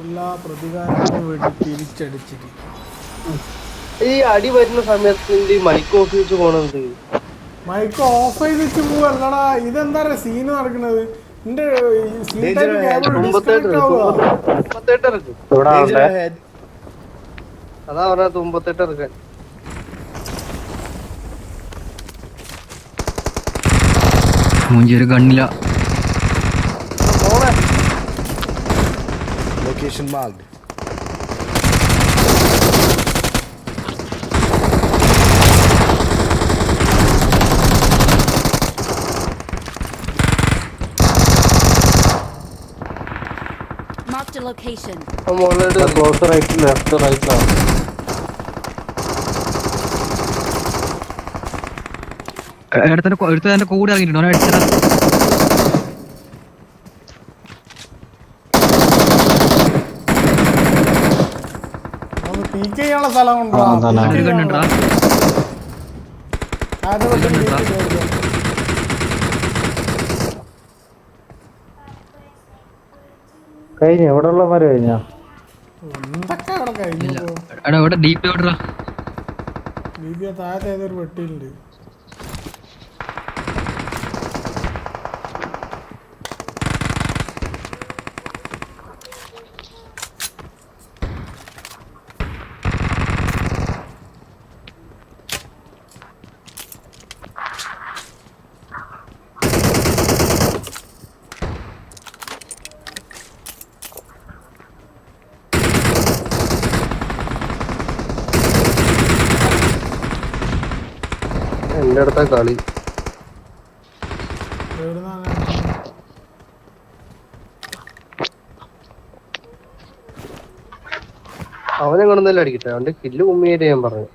എല്ലാ പ്രതികാരത്തിനും വേണ്ടി തിരിച്ചടിച്ചിട്ട് ഈ അടി വരുന്ന സമയത്ത് ഈ മൈക്ക് ഓഫ് ചെയ്ത് പോണത്? മൈക്ക് ഓഫ് ചെയ്ത് വെച്ച് പോവല്ലടാ. ഇതെന്താ സീന് Danger അതാ പറഞ്ഞ തുമ്പത്തെട്ട് ഇറക്കാൻ. മൂഞ്ചി ഒരു ലൊക്കേഷൻ പോണേ Location marked. Marked a location. മുകളിലോട്ട് ക്ലോസ് റൈറ്റ് ലെഫ്റ്റ് റൈറ്റ് ആണ് എടുത്തന്റെ കൂടെ ഇറങ്ങിയിട്ടുണ്ട്. അവനെ അടിച്ചതാ. ചെയ്യാനുള്ള ഗണ്ണുണ്ടാ എവിടെ ഉള്ളമാര് കഴിഞ്ഞാ? കഴിഞ്ഞു? ഇവിടെ ഡീപ്പ് എവിടെടാ? ബിബിയ താഴത്തെ ഏതൊരു വെട്ടിയിലുണ്ട് എന്റെ അടുത്ത കളി അവനെ കൊണ്ടല്ലേ അടിക്കട്ടെ. അവന്റെ കില്ല് ഉമ്മിയായിട്ട് ഞാൻ പറഞ്ഞു.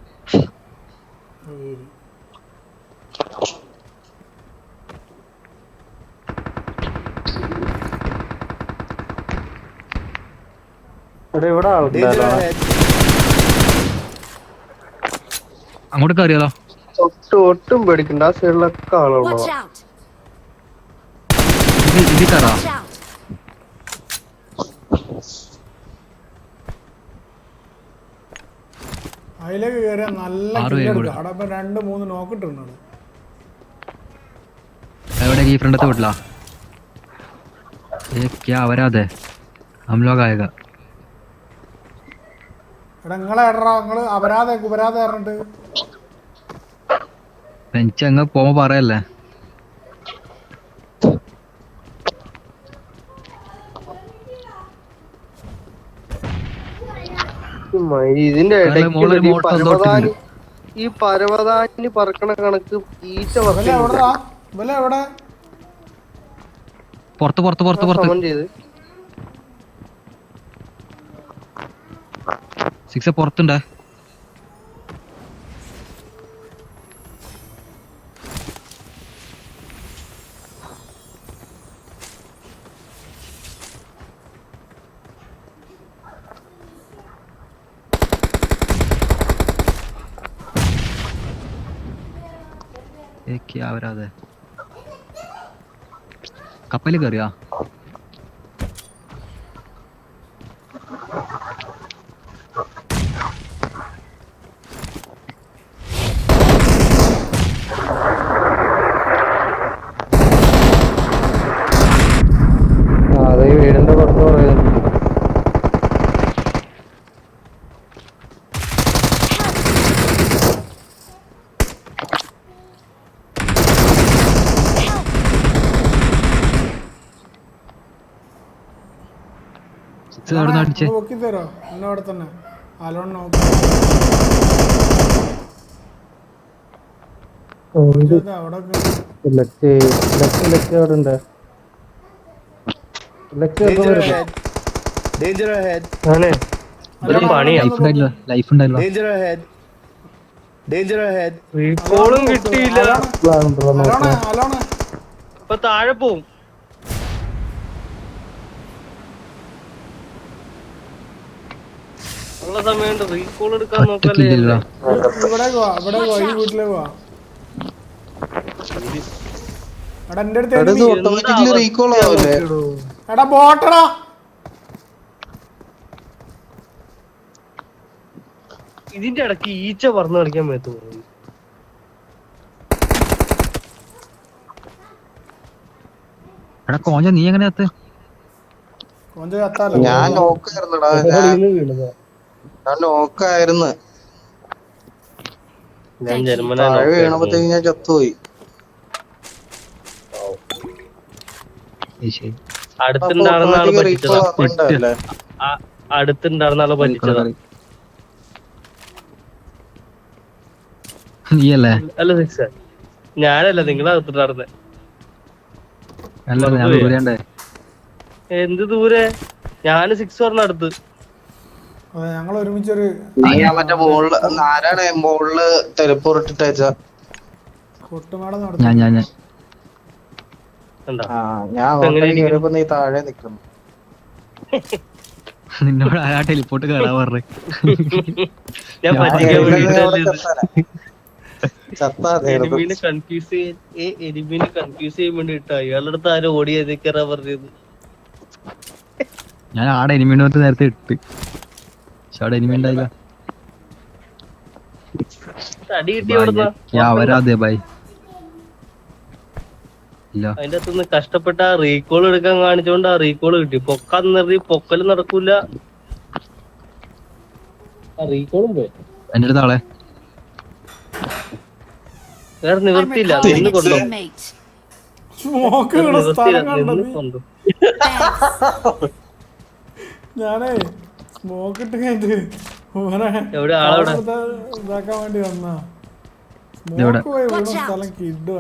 അങ്ങോട്ട് കയറിയാലോ? ഒട്ടും ഒട്ടും പേടിക്കണ്ട. ആ സൈഡിലൊക്കെ ആളുള്ള ഇത് അതിലേക്ക് നല്ല അവിടെ രണ്ട് മൂന്ന് നോക്കിട്ടുണ്ട് എവിടെ? ഈ ഫ്രണ്ടത്തെ ഏ ക്യാ വരാതെ എടാ അപരാധ ഉപരാധ എനിക്ക് അങ്ങ് പോകുമ്പോ പറയല്ലേ? ഈ ഇതിന്റെ ഇടയ്ക്ക് ഈ പരവതാനി പറക്കണ കണക്ക് ഈച്ച പുറത്ത് പുറത്ത് പുറത്ത് പുറത്ത്. സിക്സ് പുറത്തുണ്ടേ ഏ ക്യാ കപ്പൽ കയറിയാ ആ അതെ ഈ വീടിന്റെ പുറത്ത് പറയുന്നു നോക്കി തരോ? എന്നെ അവിടെ തന്നെ. അലോൺ നോക്കി. ഇത് താഴെ ലക്ക് ലക്ക് ലക്ക് അവിടെ ഉണ്ട് luck Danger ahead. Danger ahead. ആണേ ഇതൊരു പണിയാ ലൈഫ് ഉണ്ടായില്ല ലൈഫ് ഉണ്ടായില്ല Danger ahead. Danger ahead. റീകോളും കിട്ടിയില്ല അലോണ അലോണ ഇപ്പൊ താഴെ പോവും ഉള്ള സമയം റീകോൾ എടുക്കാൻ നോക്കല്ലേ ഇവിടെ ഇവിടെ എടാ എന്റെ അടുത്ത് റീകോൾ ആവല്ലേ എടാ ബോട്ടടാ ഇതിന്റെ ഇടയ്ക്ക് ഈച്ച പറന്ന് കളിക്കാൻ മേത്ത് എടാ കോഞ്ഞ നീ എങ്ങനെ കൊഞ്ച ഞാൻ നോക്കായിരുന്നടാ നോക്കായിരുന്നു ഞാൻ ജന്മന താഴെ വീണപ്പോഴത്തേക്ക് ഞാൻ ചത്തുപോയി. ശരി. അടുത്തുണ്ടായിരുന്ന ആൾ ഓട്ടോമാറ്റിക് റീകോൾ പറ്റിച്ചതാ ആക്കണ്ടല്ലേ? ആ- അടുത്തുണ്ടായിരുന്ന ആൾ പറ്റിച്ചതാ. നീയല്ലേ അല്ല? സിക്സ് ഞാനല്ല നിങ്ങൾ അകത്തിട്ടാർന്നെ. എന്ത് ദൂരെ? ഞാൻ സിക്സ് പറഞ്ഞ അടുത്ത്. ഞങ്ങൾ ഒരുമിച്ചൊരു ഞാൻ മറ്റേ ആരാണ് കൊട്ടുമാടം ഞാൻ ഞാൻ? നീ താഴെ നിക്കുന്നു നിന്നോട് ആ ടെലിപ്പോർട്ട് കേടാ പറഞ്ഞേ. എനിമീനെ കൺഫ്യൂസ് ചെയ്യാൻ ഏ എനിമീനെ കൺഫ്യൂസ് ചെയ്യാൻ വേണ്ടിട്ടാ ഇയാളുടെ അടുത്ത് ആരും ഓടി ഏതൊക്കെയാ പറഞ്ഞത്? ഞാൻ ആടെ അടുത്ത് നേരത്തെ ഇട്ട്. അവിടെ എനിമി ഉണ്ടായില്ല. വരാതെ ബൈ ഇല്ല. അതിന്റെ അകത്തുനിന്ന് കഷ്ടപ്പെട്ട റീകോൾ എടുക്കാൻ കാണിച്ചോണ്ട് ആ റീകോൾ കിട്ടി. പൊക്കാൻ നിർത്തി പൊക്കൽ നടക്കൂല. ആ റീകോളും പോയി. എന്റെ അടുത്ത് ആളെ. വേറെ I'm നിവൃത്തിയില്ല നിന്ന്. ഞാനേ സ്മോക്ക് ഇട്ട് കഴിഞ്ഞിട്ട് ഇതാക്കാൻ വേണ്ടി വന്നാ? സ്മോക്ക് പോയി out. സ്ഥലം കിടുക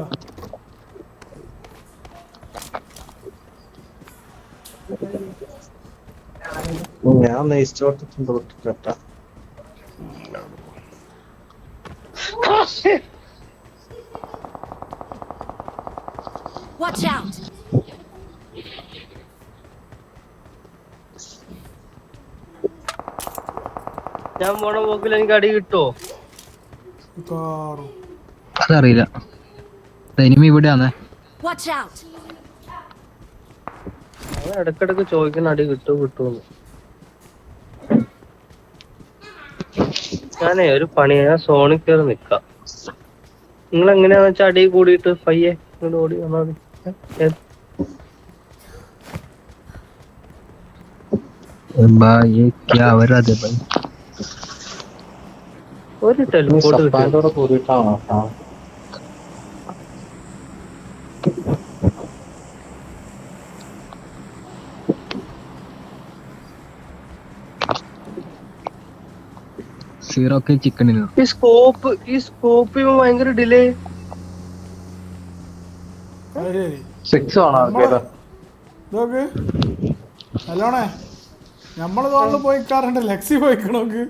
ഞാൻ നെയ്സ്റ്റോട്ട് തൊട്ടിട്ടാ Watch out. ഞാൻ പോണ പോക്കിൽ എനിക്ക് അടി കിട്ടോ? കാറും അതറിയില്ല. എനിമി ഇവിടെയാന്നേ. Watch അവൻ ഇടക്കിടക്ക് ചോദിക്കുന്ന അടി കിട്ടു കിട്ടുമെന്ന് ഞാനേ ഒരു പണി ഞാൻ സോണിൽ കയറി നിക്കാം. നിങ്ങൾ എങ്ങനെയാന്ന് വെച്ചാ അടി കൂടിയിട്ട് പയ്യെ ഇങ്ങോട്ട് ഓടി വന്നാൽ മതി ഏ, ഏ, ഭായ് ക്യാ വരാതെ ബൈ ഒരു ടെലിപ്പോർട്ട് കിട്ടി കൂടിയിട്ടാണോ സീറോ ചിക്കണിന് ഈ സ്കോപ്പ് ഈ സ്കോപ്പ് ഭയങ്കര ഡിലേ സിക്സ് ആണോ അല്ലോണേ നമ്മൾ തോന്നുന്നു പോയി കാറുണ്ട് ലക്സി പോയിക്കണോക്ക്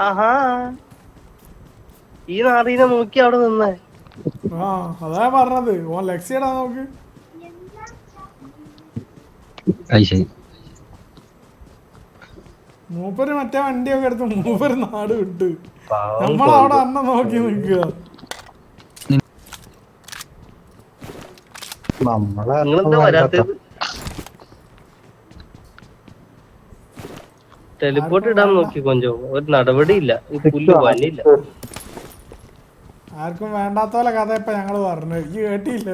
ആഹാ. ഈ നാടീനെ നോക്കി അവിടെ നിന്നേ. ആ അതാ പറഞ്ഞത്. ഓൻ ലക്ഷ്യടാ നോക്ക്? മൂപ്പര് മറ്റേ വണ്ടിയൊക്കെ എടുത്ത് മൂപ്പര് നാട് വിട്ട്. നമ്മളവിടെ അന്ന നോക്കി നിക്കുക നമ്മളെ ടെലിപ്പോർട്ട് ഇടാൻ നോക്കി കൊഞ്ചോ. ഒരു നടപടി ഇല്ല. പുല്ല് വനില്ല ആർക്കും വേണ്ടാത്ത പോലെ കഥ ഇപ്പൊ ഞങ്ങൾ പറഞ്ഞു. ഈ കേട്ടില്ല?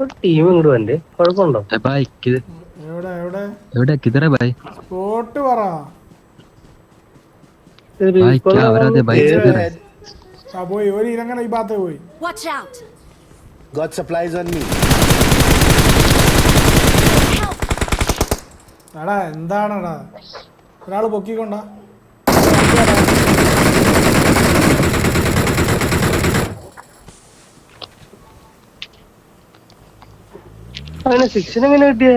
ഒരു ടീം ഇങ്ങോട്ട് വണ്ടേ കുഴപ്പമുണ്ടോ? എവിടെ എവിടെ? എവിടെ കിതറ ബൈ. സ്പോട്ട് പറ. എടാ എന്താണെടാ? ഒരാൾ പൊക്കിക്കൊണ്ട. അങ്ങനെ സിക്സിന് എങ്ങനെ കിട്ടിയേ?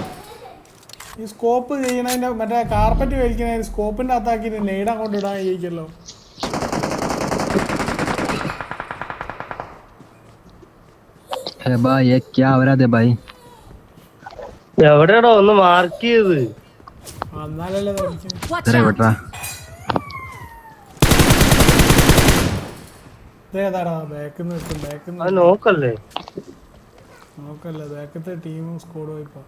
ഈ സ്കോപ്പ് ചെയ്യണതിൻ്റെ മറ്റേ കാർപ്പറ്റ് വലിക്കുന്നതിന് സ്കോപ്പിൻ്റെ അകത്താക്കിയിട്ട് നെയ്ഡ് അങ്ങോട്ട് ഇടാൻ കഴിക്കല്ലോ ए भाई ये क्या हो रहा है भाई എവിടെയാടോ ഒന്ന് മാർക്ക് ചെയ്ത് ആ, എന്നാലല്ലേ ഇത് അടിക്കാൻ. Watch तेरे out! बेटा ഇതേതാടാ ബാക്കിൽ നിന്ന് കിട്ടും ബാക്കിൽ അത് നിന്ന് നോക്കല്ലേ നോക്കല്ലേ ബാക്കത്തെ ടീമും സ്കോഡും ഇപ്പൊ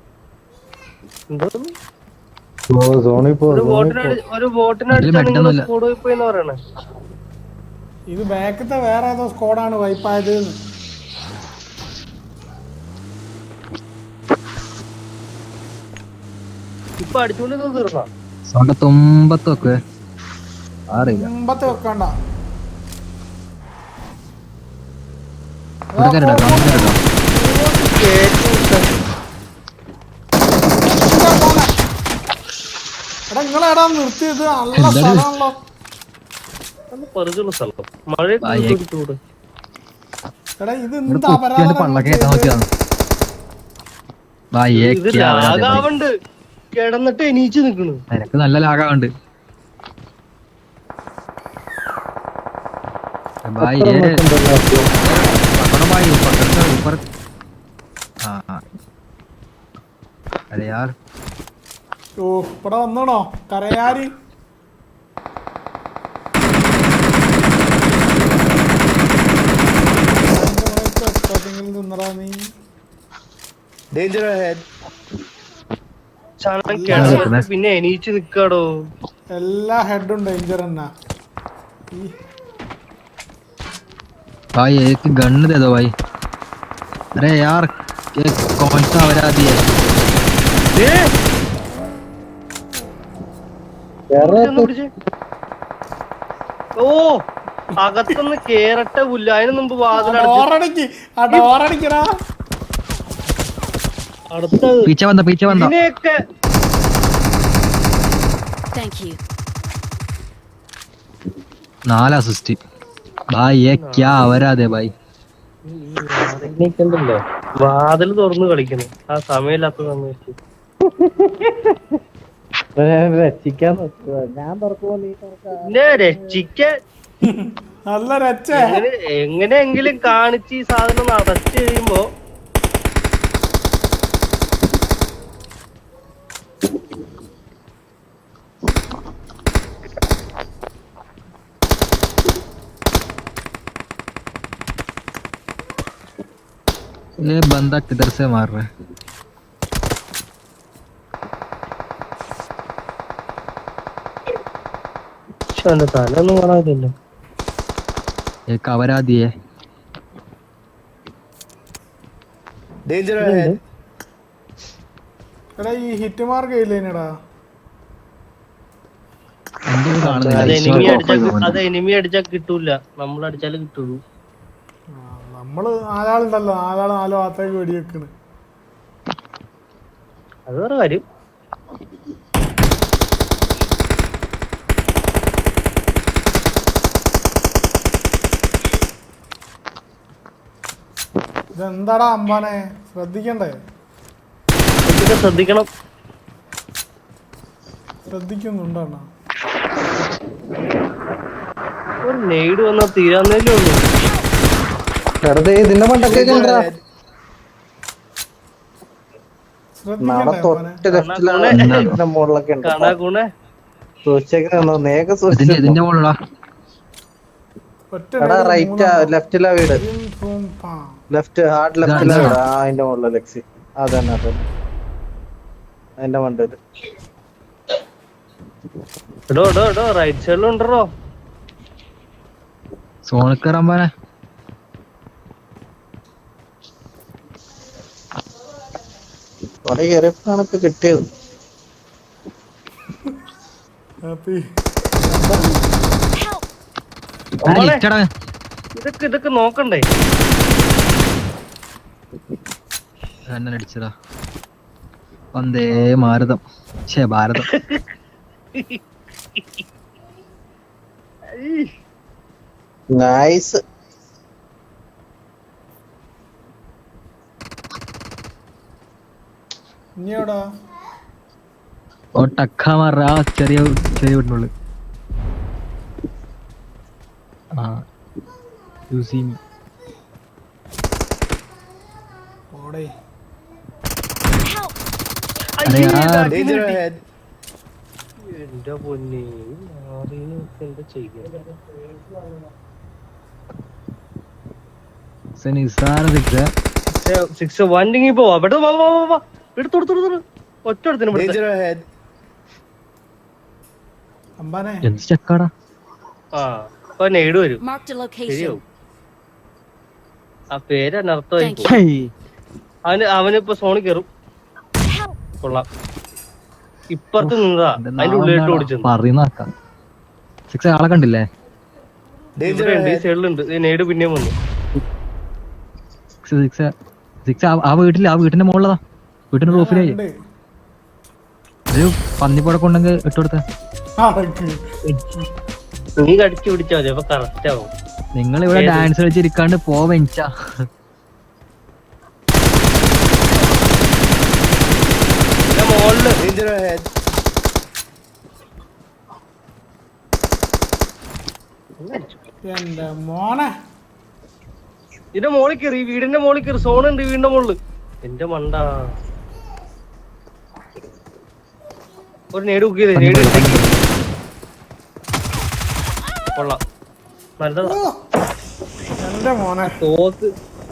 ഇത് ബാക്കത്തെ വേറെ ഏതോ സ്കോഡാണ് വൈപ്പായത്. ഇപ്പൊ അടിച്ചുകൊണ്ട് തീർന്നാ? സോണ്ട തുമ്പത്ത് വെക്ക് അറിയില്ല മുമ്പത്തെ വെക്കണ്ട. ഇവിടെ കയറിട്ടോ അവിടെ കയറിട്ടോ എടാ നിങ്ങളാടാ നിർത്തിയത് നല്ല സ്ഥലമാണല്ലോ പരിചയമുള്ള സ്ഥലം. മഴ എടാ ഇത് എന്താ അപരാധം ലാഗാവുണ്ട് കിടന്നിട്ട് എണീച്ച് നിക്കണു നിനക്ക് നല്ല ലാഗാവുണ്ട് അതെ യാർ ഓ ഇവിടെ വന്നണോ കരയാര് തിന്നടാ നീ Danger ahead. ചാണകം കിടന്നിട്ട് പിന്നെ എണീച്ച് നിക്കാടോ എല്ലാ ഹെഡും ഡേഞ്ചർ തന്നെ ഈ भाई एक गन दे दो भाई अरे यार ये कौन सा अपराधी है ദേ, ഇതൊന്ന് പിടിച്ചേ. ഓ അകത്തുനിന്ന് കേറട്ടെ പുല്ല. അതിന് മുമ്പ് വന്ന വന്ന? നാല് അസിസ്റ്റ് ഭായ് ഏ ക്യാ വരാതെ ഭായ് വാതിൽ തുറന്നു കളിക്കുന്നു. ആ സമയമില്ലാത്ത സമയത്ത്. രക്ഷിക്കാൻ നോക്കുക ഞാൻ തുറക്കുമ്പോ നീ തുറക്കാ പിന്നെ രക്ഷിക്കാൻ നല്ല രച്ച എങ്ങനെ എങ്ങനെയെങ്കിലും കാണിച്ച് ഈ സാധനം നടച്ചു കഴിയുമ്പോ ये बंदा किधर से मार रहा है അവന്റെ തല ഒന്നും കാണാതില്ല കവരാതിയെ. ഈ ഹിറ്റ് എനിമി നമ്മൾ അടിച്ചാലേ കിട്ടുള്ളൂ. നമ്മൾ നാലാളുണ്ടല്ലോ നാലാൾ വെടിവെക്കണ്. അത് പറ കാര്യം. ഇതെന്താടാ അമ്പാനെ ശ്രദ്ധിക്കണ്ടേ? ശ്രദ്ധിക്കണം. ശ്രദ്ധിക്കുന്നുണ്ടോ അണ്ണാ? ഒരു നെയ്ഡ് വന്നാൽ തീരാന്നേലേ ഉള്ളൂ. വെറുതെ ഇതിന്റെ Danger ഉണ്ടാ. നാളെ തൊട്ട് ലെഫ്റ്റിലാണ് മുകളിലൊക്കെ സൂക്ഷിച്ചു ഇതിന്റെ മുകളിലാ. നേരം റൈറ്റ്. ലെഫ്റ്റിലാ വീട്. ലെഫ്റ്റ് ഹാർഡ് ലെഫ്റ്റ് അതിന്റെ മുകളിൽ ലെക്സി അതന്നെ അതന്നെ. അതിന്റെ മണ്ടയിൽ ഡോ ഡോ ഡോ റൈറ്റ് സൈഡിലുണ്ടോ സോണിൽ കയറാൻ പോനെ കൊറേ കയറിയപ്പോഴാണ് ഇപ്പൊ കിട്ടിയത്. ഇതൊക്കെ ഇതൊക്കെ നോക്കണ്ടേ? ഗണ്ണൻ അടിച്ചടാ വന്ദേ ഭാരതം ഛേ ഭാരതം. നൈസ്. ഓ ടക്ക മാറ. ചെറിയ ചെറിയ വീട്ടിനുള്ളിൽ ആ ഓടേ. എന്റെ പൊന്നെ എന്താ ചെയ്യുക നിസാര സിക്സ് സിക്സ് വണ്ടിങ്ങി പോവാ. ഇവിടെ വാ വാ വാ എടുത്തു എടുത്തു എടുത്തു. ഒറ്റ എടുത്തിന് ആ നേട് വരും. ആ പേര് അനർത്ഥമായി അവനിപ്പോ സോണി കയറും! കൊള്ളാം. ഇപ്പുറത്ത് നിന്നതാ അതിന്റെ ഉള്ളിലിട്ട് ഓടിച്ചു പറയുന്ന സിക്സ് ആളെ കണ്ടില്ലേ? സൈഡിലുണ്ട്. ഈ നേട് പിന്നെയും വന്നു. സിക്സ് സിക്സ് സിക്സ് ആ വീട്ടിൽ ആ വീട്ടിന്റെ മുകളിലതാ. വീട്ടിന്റെ റൂഫിലേ ഉണ്ട്. ഒരു പന്നിപ്പട കൊണ്ടെങ്കിൽ ഇട്ടുകൊടുത്ത. നീ കടിച്ചു പിടിച്ചാ മതി അപ്പൊ കറക്റ്റ് ആവും. നിങ്ങൾ ഇവിടെ? ഡാൻസ് കളിച്ചിരിക്കാണ്ട് പോവെച്ചാ പിന്നെ in Danger ahead. എന്റെ മോനെ? ഇതിന്റെ മോളിൽ കയറി വീടിന്റെ മോളിൽ കയറി. സോൺ ഉണ്ട് വീടിന്റെ മുകളിൽ എന്റെ മണ്ട. ഒരു നേട് കുക്ക് ചെയ്തേ നേട്. കൊള്ളാം. നല്ലതാ. എന്റെ മോനെ. തോത്ത്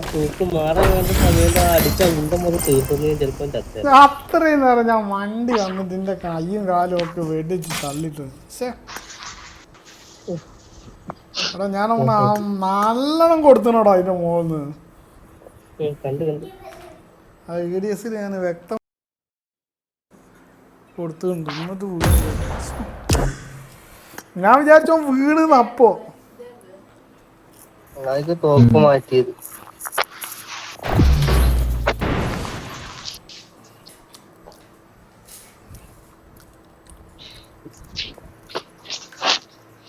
തോക്ക് മാറാൻ വേണ്ട സമയത്ത് അടിച്ച ഉണ്ട മുതൽ തീർത്തുന്നേ ചിലപ്പോ ചത്തേ. അത്രയും നേരം ഞാൻ വണ്ടി വന്ന് ഇതിന്റെ കൈയും കാലും ഒക്കെ വെടിച്ച് തള്ളിട്ട്. എടാ ഞാൻ നല്ലോണം കൊടുത്തണോടാ അതിന്റെ മോന്ന് കണ്ട് കണ്ട്. ആ ഇ ഡി എസിൽ ഞാൻ വ്യക്തം കൊടുത്തുണ്ട്. ഞാൻ വിചാരിച്ചോ വീണ് അപ്പോ മാറ്റിയത്.